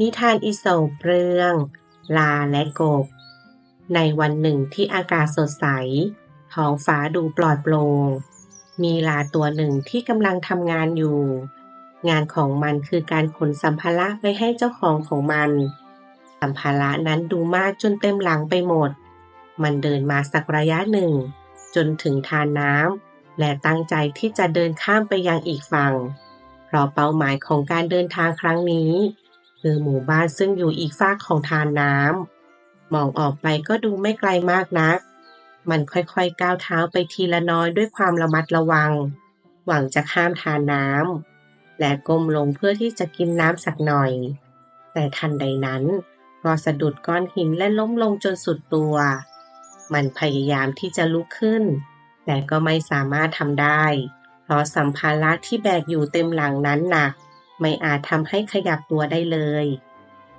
นิทานอิโสปเรื่อง ลาและกบ ในวันหนึ่งที่อากาศสดใส ท้องฟ้าดูปลอดโปร่ง มีลาตัวหนึ่งที่กำลังทำงานอยู่ งานของมันคือการขนสัมภาระไปให้เจ้าของของมัน สัมภาระนั้นดูมากจนเต็มหลังไปหมด มันเดินมาสักระยะหนึ่ง จนถึงทานน้ำและตั้งใจที่จะเดินข้ามไปยังอีกฝั่ง เพราะเป้าหมายของการเดินทางครั้งนี้ คือหมู่บ้านซึ่งอยู่อีกฝากของทานน้ำมองออกไปก็ดูไม่ไกลมากนัก มันค่อยๆก้าวเท้าไปทีละน้อยด้วยความระมัดระวัง หวังจะข้ามทานน้ำและก้มลงเพื่อที่จะกินน้ำสักหน่อย แต่ทันใดนั้นก็สะดุดก้อนหินและล้มลงจนสุดตัว มันพยายามที่จะลุกขึ้น แต่ก็ไม่สามารถทำได้ เพราะสัมภาระที่แบกอยู่เต็มหลังนั้นหนัก ไม่อาจทำให้ขยับตัวได้เลย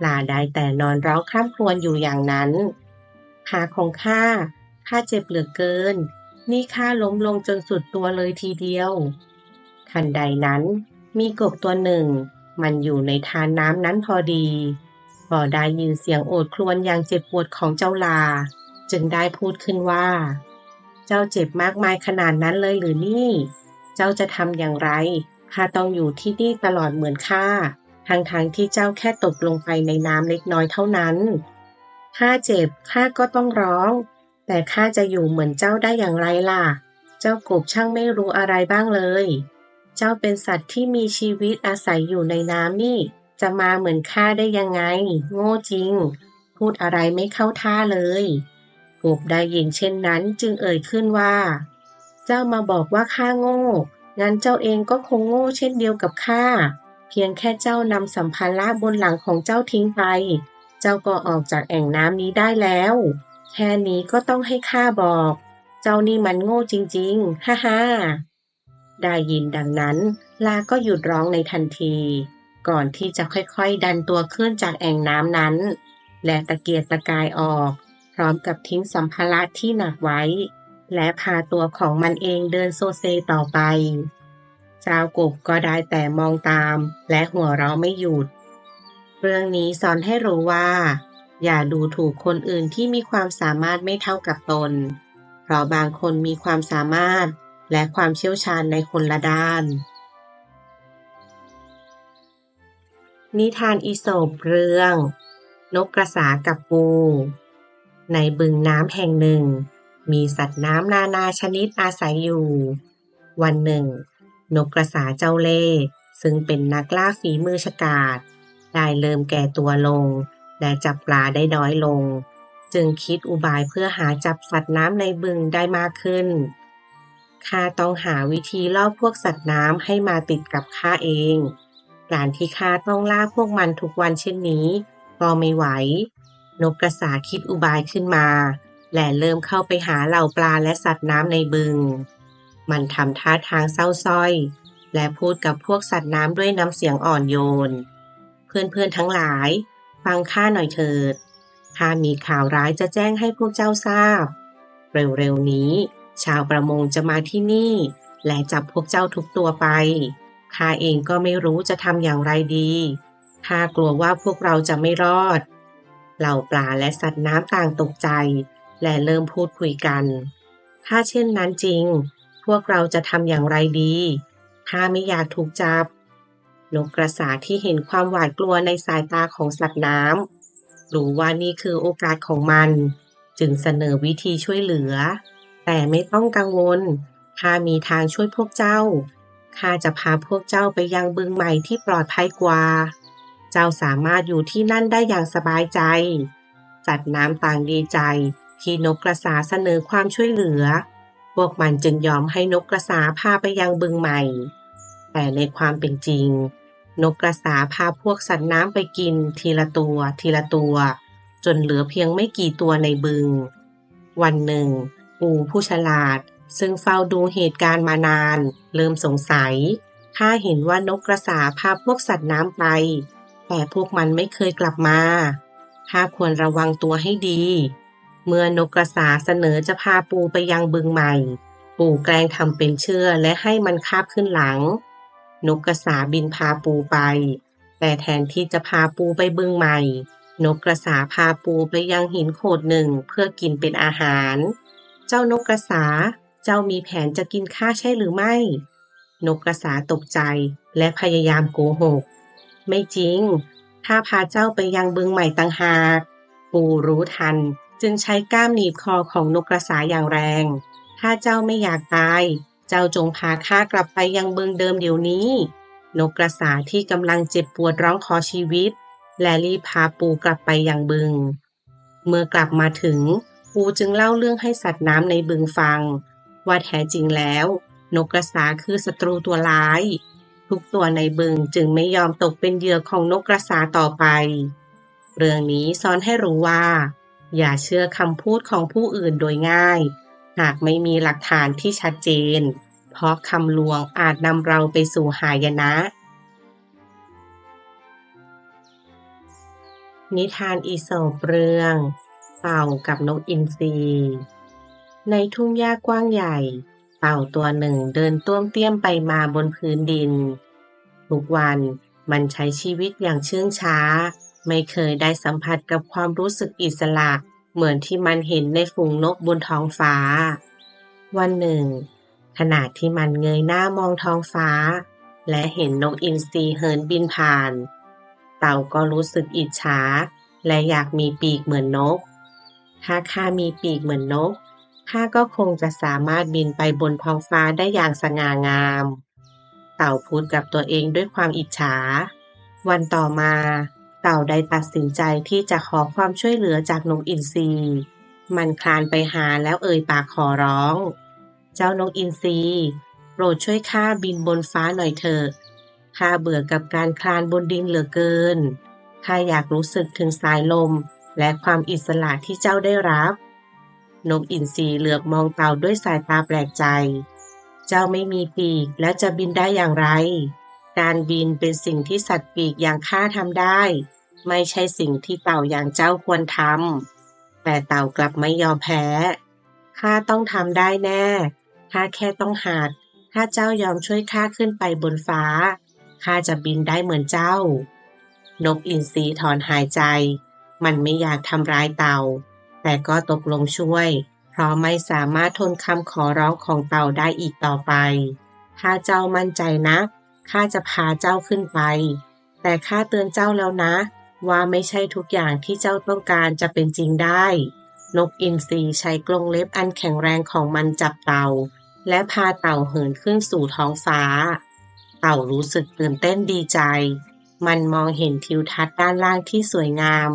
ลาได้แต่นอนร้องคร่ำครวญอยู่อย่างนั้น ขาของข้าข้าเจ็บเหลือเกิน นี่ข้าล้มลงจนสุดตัวเลยทีเดียว ทันใดนั้น มีกบตัวหนึ่ง มันอยู่ในทานน้ำนั้นพอดีพอได้ยินเสียงโอดครวญอย่างเจ็บปวดของเจ้าลา จึงได้พูดขึ้นว่า เจ้าเจ็บมากมายขนาดนั้นเลยหรือนี่ เจ้าจะทำอย่างไร ข้าต้องอยู่ที่นี่ตลอดเหมือนข้าทั้งๆทที่เจ้าแค่ตกลงไปในน้ำเล็กน้อยเท่านั้นข้าเจ็บข้าก็ต้องร้อง แต่ข้าจะอยู่เหมือนเจ้าได้อย่างไรล่ะ เจ้ากบช่างไม่รู้อะไรบ้างเลย เจ้าเป็นสัตว์ที่มีชีวิตอาศัยอยู่ในน้ำนี่ จะมาเหมือนข้าได้ยังไง โง่จริง พูดอะไรไม่เข้าท่าเลยกบได้ยินเช่นนั้นจึงเอ่ยขึ้นว่า เจ้ามาบอกว่าข้าโง่ งั้นเจ้าเองก็คงโง่เช่นเดียวกับข้า เพียงแค่เจ้านำสัมภาระบนหลังของเจ้าทิ้งไป เจ้าก็ออกจากแอ่งน้ำนี้ได้แล้ว แค่นี้ก็ต้องให้ข้าบอก เจ้านี่มันโง่จริงๆ ฮ่าฮ่าได้ยินดังนั้น ลาก็หยุดร้องในทันที ก่อนที่จะค่อยๆ ดันตัวขึ้นจากแอ่งน้ำนั้น และตะเกียกตะกายออก พร้อมกับทิ้งสัมภาระที่หนักไว้ และพาตัวของมันเองเดินโซเซต่อไป เจ้ากบก็ได้แต่มองตาม และหัวเราะไม่หยุด เรื่องนี้สอนให้รู้ว่า อย่าดูถูกคนอื่นที่มีความสามารถไม่เท่ากับตน เพราะบางคนมีความสามารถและความเชี่ยวชาญในคนละด้าน นิทานอีโสปเรื่อง นกกระสากับปู ในบึงน้ำแห่งหนึ่ง มีสัตว์น้ำนานาชนิดอาศัยอยู่ วันหนึ่ง นกกระสาเจ้าเล่ซึ่งเป็นนักล่าฝีมือฉกาจได้เริ่มแก่ตัวลง และจับปลาได้น้อยลง จึงคิดอุบายเพื่อหาจับสัตว์น้ำในบึงได้มากขึ้น ข้าต้องหาวิธีล่อพวกสัตว์น้ำให้มาติดกับข้าเอง การที่ข้าต้องล่าพวกมันทุกวันเช่นนี้ก็ไม่ไหว นกกระสาคิดอุบายขึ้นมา และเริ่มเข้าไปหาเหล่าปลาและสัตว์น้ำในบึง มันทำท่าทางเศร้าส้อย และพูดกับพวกสัตว์น้ำด้วยน้ำเสียงอ่อนโยน เพื่อนๆทั้งหลาย ฟังข้าหน่อยเถิดข้ามีข่าวร้ายจะแจ้งให้พวกเจ้าทราบ เร็วๆนี้ ชาวประมงจะมาที่นี่ และจับพวกเจ้าทุกตัวไปข้าเองก็ไม่รู้จะทำอย่างไรดีข้ากลัวว่าพวกเราจะไม่รอด เหล่าปลาและสัตว์น้ำต่างตกใจ และเริ่มพูดคุยกัน ถ้าเช่นนั้นจริง พวกเราจะทำอย่างไรดีข้าไม่อยากถูกจับ นกกระสาที่เห็นความหวาดกลัวในสายตาของสัตว์น้ำรู้ว่านี่คือโอกาสของมัน จึงเสนอวิธีช่วยเหลือ แต่ไม่ต้องกังวลข้ามีทางช่วยพวกเจ้าข้าจะพาพวกเจ้าไปยังบึงใหม่ที่ปลอดภัยกว่า เจ้าสามารถอยู่ที่นั่นได้อย่างสบายใจ สัตว์น้ำต่างดีใจ ที่นกกระสาเสนอความช่วยเหลือ พวกมันจึงยอมให้นกกระสาพาไปยังบึงใหม่ แต่ในความเป็นจริง นกกระสาพาพวกสัตว์น้ำไปกินทีละตัว ทีละตัว จนเหลือเพียงไม่กี่ตัวในบึง วันหนึ่ง ปูผู้ฉลาด ซึ่งเฝ้าดูเหตุการณ์มานาน เริ่มสงสัย ถ้าเห็นว่านกกระสาพาพวกสัตว์น้ำไป แต่พวกมันไม่เคยกลับมาข้าควรระวังตัวให้ดี เมื่อนกกระสาเสนอจะพาปูไปยังบึงใหม่ ปูแกล้งทำเป็นเชื่อและให้มันคาบขึ้นหลัง นกกระสาบินพาปูไป แต่แทนที่จะพาปูไปบึงใหม่ นกกระสาพาปูไปยังหินโขดหนึ่งเพื่อกินเป็นอาหาร เจ้านกกระสาเจ้ามีแผนจะกินข้าใช่หรือไม่ นกกระสาตกใจและพยายามโกหก ไม่จริงข้าพาเจ้าไปยังบึงใหม่ต่างหากปูรู้ทัน จึงใช้ก้ามหนีบคอของนกกระสาอย่างแรง ถ้าเจ้าไม่อยากตาย เจ้าจงพาข้ากลับไปยังเบึงเดิมเดี๋ยวนี้ นกกระสาที่กำลังเจ็บปวดร้องขอชีวิต และรีบพาปูกลับไปยังบึง เมื่อกลับมาถึง ปูจึงเล่าเรื่องให้สัตว์น้ำในบึงฟัง ว่าแท้จริงแล้ว นกกระสาคือศัตรูตัวร้าย ทุกตัวในบึงจึงไม่ยอมตกเป็นเหยื่อของนกกระสาต่อไป เรื่องนี้สอนให้รู้ว่า อย่าเชื่อคำพูดของผู้อื่นโดยง่าย หากไม่มีหลักฐานที่ชัดเจน เพราะคำลวงอาจนำเราไปสู่หายนะ นิทานอีสปเรื่อง เต่ากับนกอินทรีในทุ่งหญ้ากว้างใหญ่ เต่าตัวหนึ่งเดินต้วมเตี้ยมไปมาบนพื้นดิน ทุกวันมันใช้ชีวิตอย่างเชื่องช้า ไม่เคยได้สัมผัสกับความรู้สึกอิสระ เหมือนที่มันเห็นในฝูงนกบนท้องฟ้า วันหนึ่ง ขณะที่มันเงยหน้ามองท้องฟ้า และเห็นนกอินทรีเหินบินผ่าน เต่าก็รู้สึกอิจฉา และอยากมีปีกเหมือนนก ถ้าข้ามีปีกเหมือนนกข้าก็คงจะสามารถบินไปบนท้องฟ้าได้อย่างสง่างาม เต่าพูดกับตัวเองด้วยความอิจฉา วันต่อมา เต่าได้ตัดสินใจที่จะขอความช่วยเหลือจากนกอินทรีมันคลานไปหาแล้วเอ่ยปากขอร้อง เจ้านกอินทรีโปรดช่วยข้าบินบนฟ้าหน่อยเถอะข้าเบื่อกับการคลานบนดินเหลือเกินข้าอยากรู้สึกถึงสายลมและความอิสระที่เจ้าได้รับ นกอินทรีเหลือบมองเต่าด้วยสายตาแปลกใจ เจ้าไม่มีปีกและจะบินได้อย่างไร การบินเป็นสิ่งที่สัตว์ปีกอย่างข้าทำได้ ไม่ใช่สิ่งที่เต่าอย่างเจ้าควรทำแต่เต่ากลับไม่ยอมแพ้ข้าต้องทำได้แน่ข้าแค่ต้องหัดถ้าเจ้ายอมช่วยข้าขึ้นไปบนฟ้าข้าจะบินได้เหมือนเจ้า นกอินทรีถอนหายใจ มันไม่อยากทำร้ายเต่า แต่ก็ตกลงช่วย เพราะไม่สามารถทนคำขอร้องของเต่าได้อีกต่อไป ถ้าเจ้ามั่นใจนะข้าจะพาเจ้าขึ้นไป แต่ข้าเตือนเจ้าแล้วนะ ว่าไม่ใช่ทุกอย่างที่เจ้าต้องการจะเป็นจริงได้ นกอินทรีใช้กรงเล็บอันแข็งแรงของมันจับเต่า และพาเต่าเหินขึ้นสู่ท้องฟ้า เต่ารู้สึกตื่นเต้นดีใจ มันมองเห็นทิวทัศน์ด้านล่างที่สวยงาม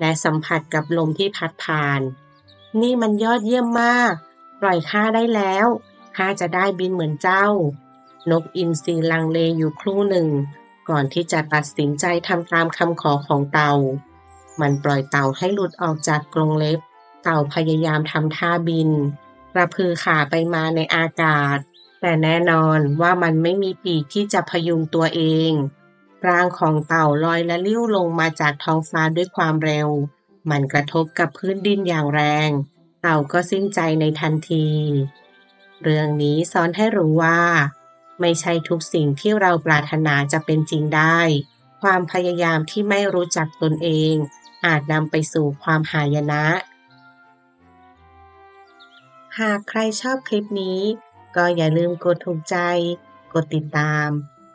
และสัมผัสกับลมที่พัดผ่าน นี่มันยอดเยี่ยมมาก ปล่อยข้าได้แล้วข้าจะได้บินเหมือนเจ้า นกอินทรีลังเลอยู่ครู่หนึ่ง ก่อนที่จะตัดสินใจทำตามคำขอของเต่า มันปล่อยเต่าให้หลุดออกจากกรงเล็บ เต่าพยายามทำท่าบินกระพือขาไปมาในอากาศ แต่แน่นอนว่ามันไม่มีปีกที่จะพยุงตัวเอง ร่างของเต่าลอยและลิ้วลงมาจากท้องฟ้าด้วยความเร็ว มันกระทบกับพื้นดินอย่างแรง เต่าก็สิ้นใจในทันที เรื่องนี้สอนให้รู้ว่า ไม่ใช่ทุกสิ่งที่เราปรารถนาจะเป็นจริงได้ ความพยายามที่ไม่รู้จักตนเอง อาจนำไปสู่ความหายนะ หากใครชอบคลิปนี้ ก็อย่าลืมกดถูกใจ กดติดตาม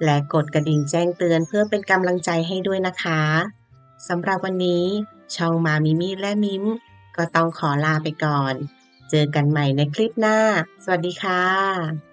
และกดกระดิ่งแจ้งเตือนเพื่อเป็นกำลังใจให้ด้วยนะคะสำหรับวันนี้ ช่องมามิมี่และมิมก็ต้องขอลาไปก่อน เจอกันใหม่ในคลิปหน้า สวัสดีค่ะ